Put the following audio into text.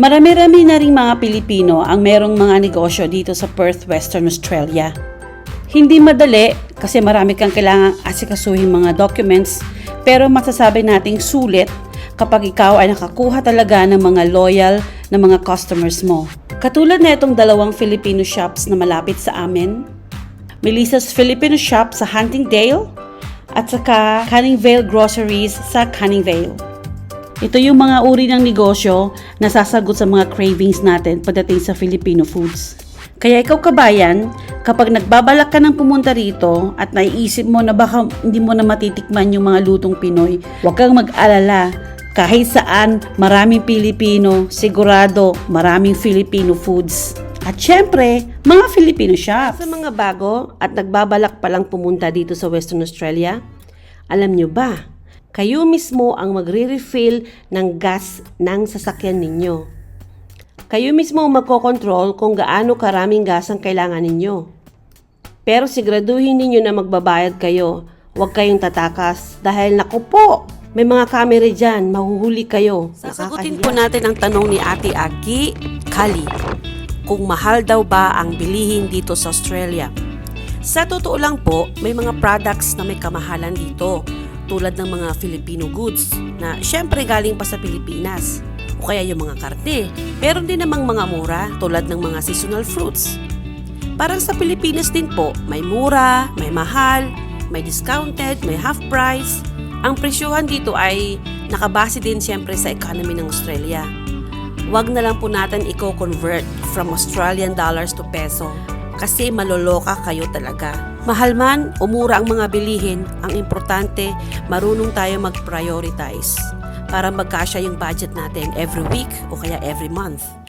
Marami-rami na ring mga Pilipino ang merong mga negosyo dito sa Perth, Western Australia. Hindi madali kasi marami kang kailangang asikasuhin mga documents pero masasabi nating sulit kapag ikaw ay nakakuha talaga ng mga loyal na mga customers mo. Katulad na itong dalawang Filipino shops na malapit sa amin. Melissa's Filipino Shop sa Huntingdale at saka Canning Vale Groceries sa Canning Vale. Ito yung mga uri ng negosyo na sasagot sa mga cravings natin pagdating sa Filipino foods. Kaya ikaw kabayan, kapag nagbabalak ka ng pumunta rito at naiisip mo na baka hindi mo na matitikman yung mga lutong Pinoy, huwag kang mag-alala. Kahit saan, maraming Pilipino, sigurado maraming Filipino foods. At syempre, mga Filipino shops. Sa mga bago at nagbabalak palang pumunta dito sa Western Australia, alam nyo ba, kayo mismo ang magre-refill ng gas ng sasakyan ninyo. Kayo mismo ang magkocontrol kung gaano karaming gas ang kailangan ninyo. Pero siguraduhin ninyo na magbabayad kayo. Huwag kayong tatakas dahil naku po, may mga camera dyan, mahuhuli kayo. Sasagutin po natin ang tanong ni Ate Aki Kali kung mahal daw ba ang bilihin dito sa Australia. Sa totoo lang po, may mga products na may kamahalan dito tulad ng mga Filipino goods na syempre galing pa sa Pilipinas o kaya yung mga karne. Meron din namang mga mura tulad ng mga seasonal fruits. Parang sa Pilipinas din po, may mura, may mahal, may discounted, may half price. Ang presyohan dito ay nakabase din siyempre sa economy ng Australia. Huwag na lang po natin i-convert from Australian dollars to peso kasi maloloka kayo talaga. Mahal man o mura ang mga bilihin, ang importante marunong tayo mag-prioritize para magkasya yung budget natin every week o kaya every month.